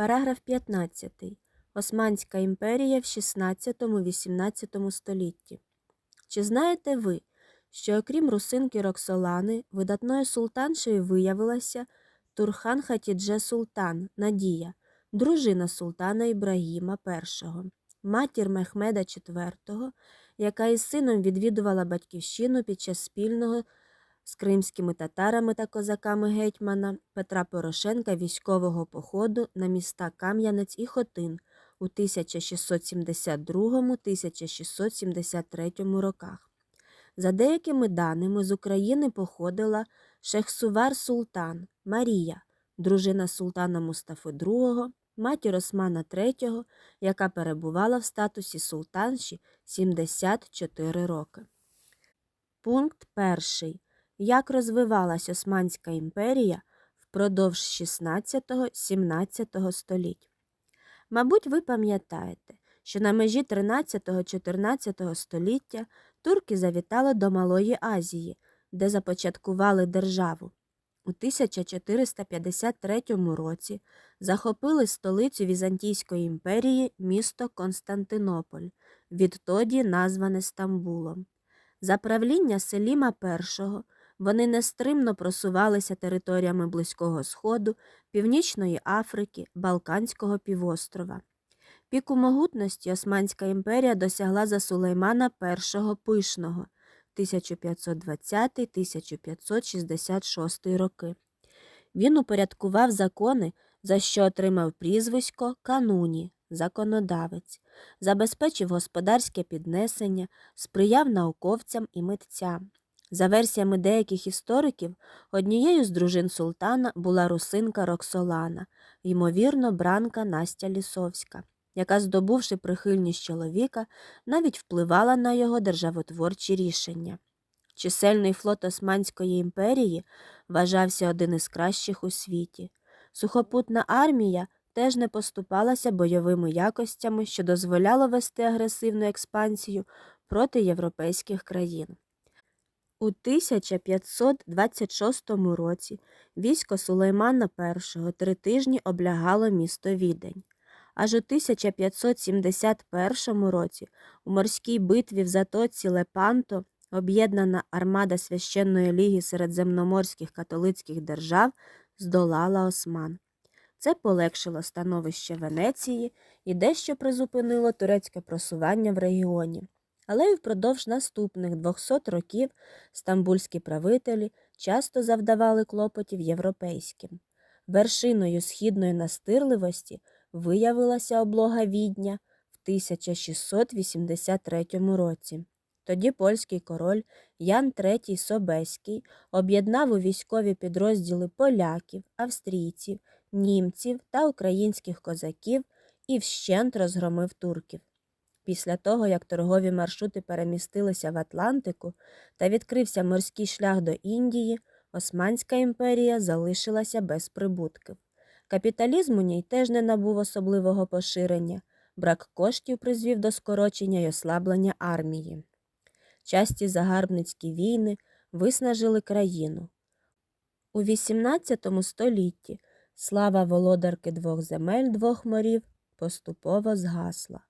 Параграф 15. Османська імперія в 16-18 столітті. Чи знаєте ви, що окрім русинки Роксолани, видатною султаншею виявилася Турхан Хатідже Султан Надія, дружина султана Ібрагіма І, матір Мехмеда IV, яка із сином відвідувала батьківщину під час спільного з кримськими татарами та козаками гетьмана Петра Порошенка військового походу на міста Кам'янець і Хотин у 1672-1673 роках. За деякими даними, з України походила Шехсувар Султан Марія, дружина султана Мустафи II, матір Османа III, яка перебувала в статусі султанші 74 роки. Пункт перший. Як розвивалась Османська імперія впродовж 16-17 століть? Мабуть, ви пам'ятаєте, що на межі 13-14 століття турки завітали до Малої Азії, де започаткували державу. У 1453 році захопили столицю Візантійської імперії місто Константинополь, відтоді назване Стамбулом. За правління Селіма І вони нестримно просувалися територіями Близького Сходу, Північної Африки, Балканського півострова. Піку могутності Османська імперія досягла за Сулеймана І Пишного 1520-1566 роки. Він упорядкував закони, за що отримав прізвисько Кануні законодавець, забезпечив господарське піднесення, сприяв науковцям і митцям. За версіями деяких істориків, однією з дружин султана була русинка Роксолана, ймовірно, бранка Настя Лісовська, яка, здобувши прихильність чоловіка, навіть впливала на його державотворчі рішення. Чисельний флот Османської імперії вважався один із кращих у світі. Сухопутна армія теж не поступалася бойовими якостями, що дозволяло вести агресивну експансію проти європейських країн. У 1526 році військо Сулеймана І три тижні облягало місто Відень. Аж у 1571 році у морській битві в затоці Лепанто об'єднана армада священної ліги середземноморських католицьких держав здолала осман. Це полегшило становище Венеції і дещо призупинило турецьке просування в регіоні. Але й впродовж наступних 200 років стамбульські правителі часто завдавали клопотів європейським. Вершиною східної настирливості виявилася облога відня в 1683 році. Тоді польський король Ян III Собеський об'єднав у військові підрозділи поляків, австрійців, німців та українських козаків і вщент розгромив турків. Після того, як торгові маршрути перемістилися в Атлантику та відкрився морський шлях до Індії, Османська імперія залишилася без прибутків. Капіталізм у ній теж не набув особливого поширення, брак коштів призвів до скорочення й ослаблення армії. Часті загарбницькі війни виснажили країну. У XVIII столітті слава володарки двох земель двох морів поступово згасла.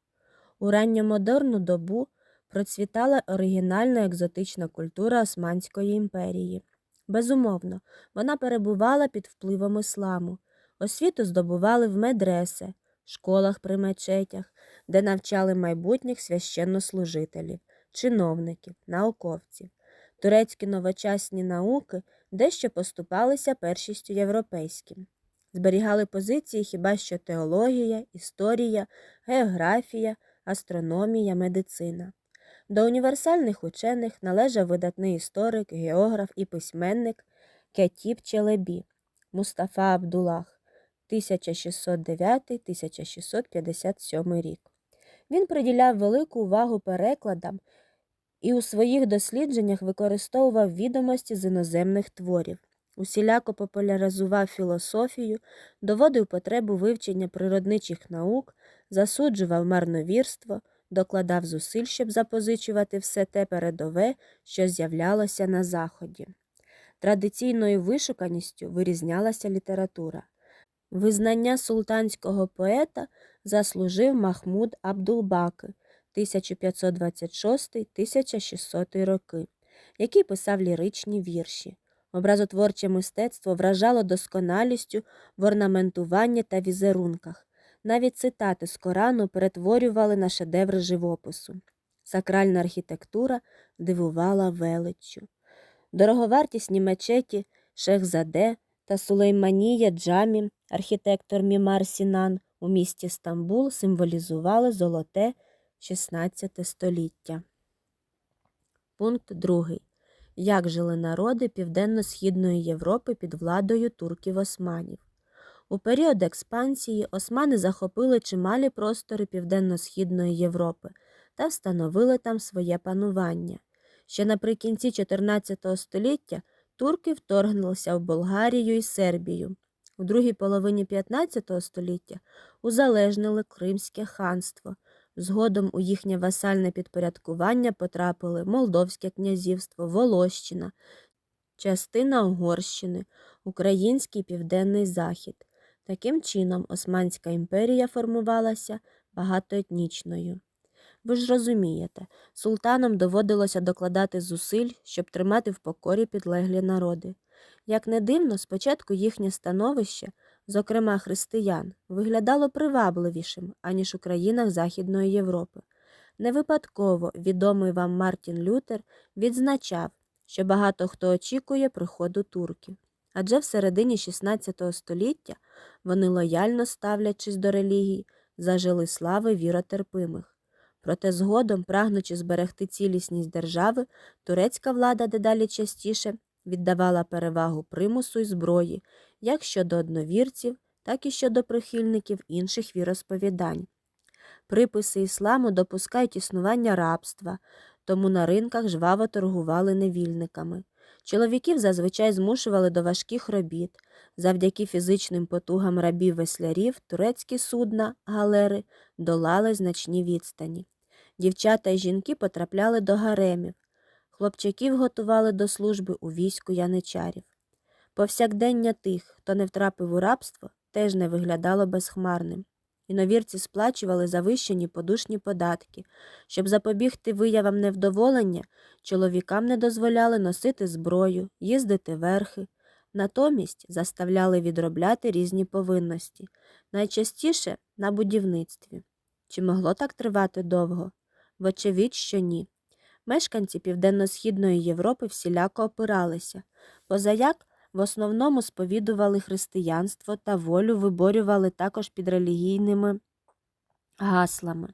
У ранньомодерну добу процвітала оригінальна екзотична культура Османської імперії. Безумовно, вона перебувала під впливом ісламу. Освіту здобували в медресе, школах при мечетях, де навчали майбутніх священнослужителів, чиновників, науковців. Турецькі новочасні науки дещо поступалися першістю європейським. Зберігали позиції хіба що теологія, історія, географія, астрономія, медицина. До універсальних учених належав видатний історик, географ і письменник Кетіб Челебі Мустафа Абдулах 1609-1657 рік. Він приділяв велику увагу перекладам і у своїх дослідженнях використовував відомості з іноземних творів, усіляко популяризував філософію, доводив потребу вивчення природничих наук, засуджував марновірство, докладав зусиль, щоб запозичувати все те передове, що з'являлося на Заході. Традиційною вишуканістю вирізнялася література. Визнання султанського поета заслужив Махмуд Абдулбаки 1526-1600 роки, який писав ліричні вірші. Образотворче мистецтво вражало досконалістю в орнаментуванні та візерунках. Навіть цитати з Корану перетворювали на шедеври живопису. Сакральна архітектура дивувала величчю. Дороговартісні мечеті Шехзаде та Сулейманія Джамі, архітектор Мімар Сінан у місті Стамбул символізували золоте XVI століття. Пункт 2. Як жили народи Південно-Східної Європи під владою турків-османів? У період експансії османи захопили чималі простори Південно-Східної Європи та встановили там своє панування. Ще наприкінці 14 століття турки вторгнулися в Болгарію і Сербію. У другій половині 15 століття узалежнили Кримське ханство. Згодом у їхнє васальне підпорядкування потрапили Молдовське князівство, Волощина, частина Угорщини, Український Південний Захід. Таким чином, Османська імперія формувалася багатоетнічною. Ви ж розумієте, султанам доводилося докладати зусиль, щоб тримати в покорі підлеглі народи. Як не дивно, спочатку їхнє становище, зокрема християн, виглядало привабливішим, аніж у країнах Західної Європи. Не випадково відомий вам Мартін Лютер відзначав, що багато хто очікує приходу турків. Адже в середині XVI століття вони лояльно ставлячись до релігій, зажили слави віротерпимих. Проте згодом, прагнучи зберегти цілісність держави, турецька влада дедалі частіше віддавала перевагу примусу й зброї, як щодо одновірців, так і щодо прихильників інших віросповідань. Приписи ісламу допускають існування рабства, тому на ринках жваво торгували невільниками. Чоловіків зазвичай змушували до важких робіт. Завдяки фізичним потугам рабів-веслярів турецькі судна, галери долали значні відстані. Дівчата й жінки потрапляли до гаремів. Хлопчаків готували до служби у війську яничарів. Повсякдення тих, хто не втрапив у рабство, теж не виглядало безхмарним. Іновірці сплачували завищені подушні податки. Щоб запобігти виявам невдоволення, чоловікам не дозволяли носити зброю, їздити верхи. Натомість заставляли відробляти різні повинності, найчастіше на будівництві. Чи могло так тривати довго? Вочевидь, що ні. Мешканці Південно-Східної Європи всіляко опиралися, позаяк в основному сповідували християнство та волю виборювали також під релігійними гаслами.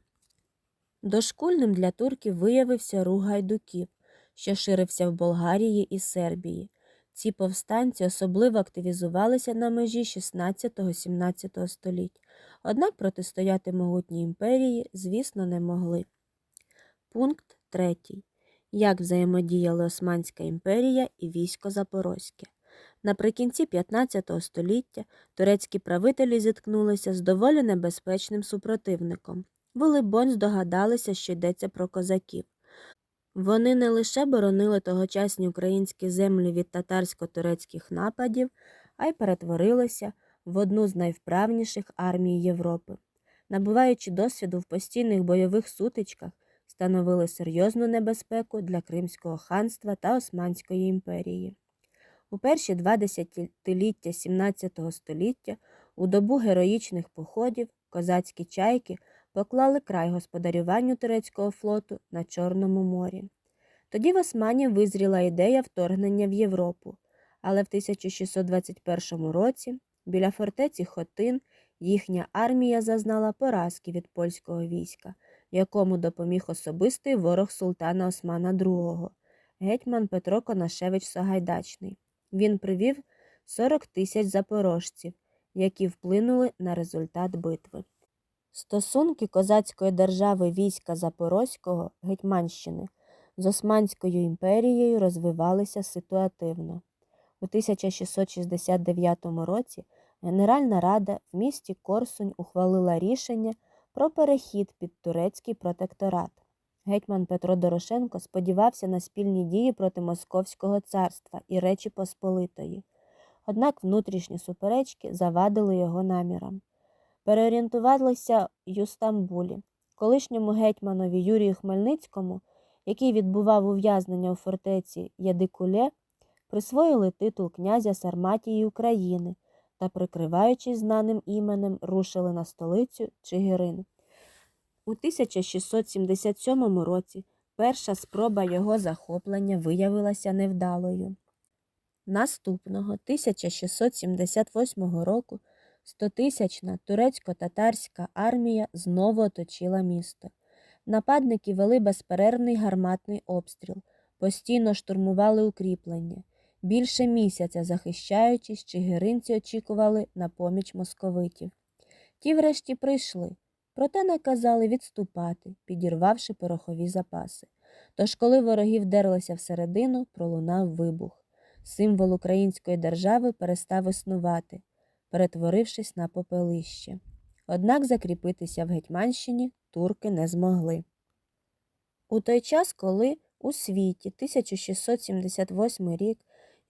Дошкульним для турків виявився рух гайдуків, що ширився в Болгарії і Сербії. Ці повстанці особливо активізувалися на межі 16-17 століть, однак протистояти могутній імперії, звісно, не могли. Пункт 3. Як взаємодіяли Османська імперія і військо Запорозьке. Наприкінці 15 століття турецькі правителі зіткнулися з доволі небезпечним супротивником. Волибонь здогадалися, що йдеться про козаків. Вони не лише боронили тогочасні українські землі від татарсько-турецьких нападів, а й перетворилися в одну з найвправніших армій Європи. Набуваючи досвіду в постійних бойових сутичках, становили серйозну небезпеку для Кримського ханства та Османської імперії. У перші два десятиліття XVII століття у добу героїчних походів козацькі чайки поклали край господарюванню турецького флоту на Чорному морі. Тоді в Османів визріла ідея вторгнення в Європу, але в 1621 році біля фортеці Хотин їхня армія зазнала поразки від польського війська, якому допоміг особистий ворог султана Османа II, гетьман Петро Конашевич Сагайдачний. Він привів 40 тисяч запорожців, які вплинули на результат битви. Стосунки козацької держави війська Запорозького Гетьманщини з Османською імперією розвивалися ситуативно. У 1669 році Генеральна рада в місті Корсунь ухвалила рішення про перехід під турецький протекторат. Гетьман Петро Дорошенко сподівався на спільні дії проти Московського царства і Речі Посполитої. однак внутрішні суперечки завадили його намірам. Переорієнтувалися у Стамбулі. Колишньому гетьманові Юрію Хмельницькому, який відбував ув'язнення у фортеці Ядикуле, присвоїли титул князя Сарматії України та, прикриваючись знаним іменем, рушили на столицю Чигирин. У 1677 році перша спроба його захоплення виявилася невдалою. Наступного 1678 року стотисячна турецько-татарська армія знову оточила місто. Нападники вели безперервний гарматний обстріл, постійно штурмували укріплення. Більше місяця захищаючись, чигиринці очікували на поміч московитів. Ті врешті прийшли, проте наказали відступати, підірвавши порохові запаси. Тож, коли вороги вдерлися всередину, пролунав вибух. Символ української держави перестав існувати, перетворившись на попелище. Однак закріпитися в Гетьманщині турки не змогли. У той час, коли у світі 1678 рік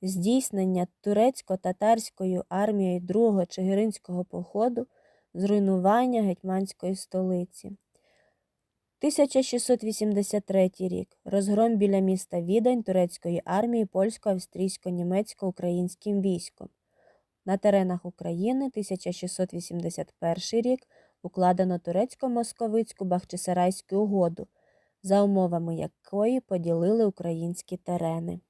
здійснення турецько-татарською армією другого Чигиринського походу, зруйнування гетьманської столиці. 1683 рік. Розгром біля міста Відень турецької армії польсько-австрійсько-німецько-українським військом. На теренах України 1681 рік укладено турецько-московицьку Бахчисарайську угоду, за умовами якої поділили українські терени.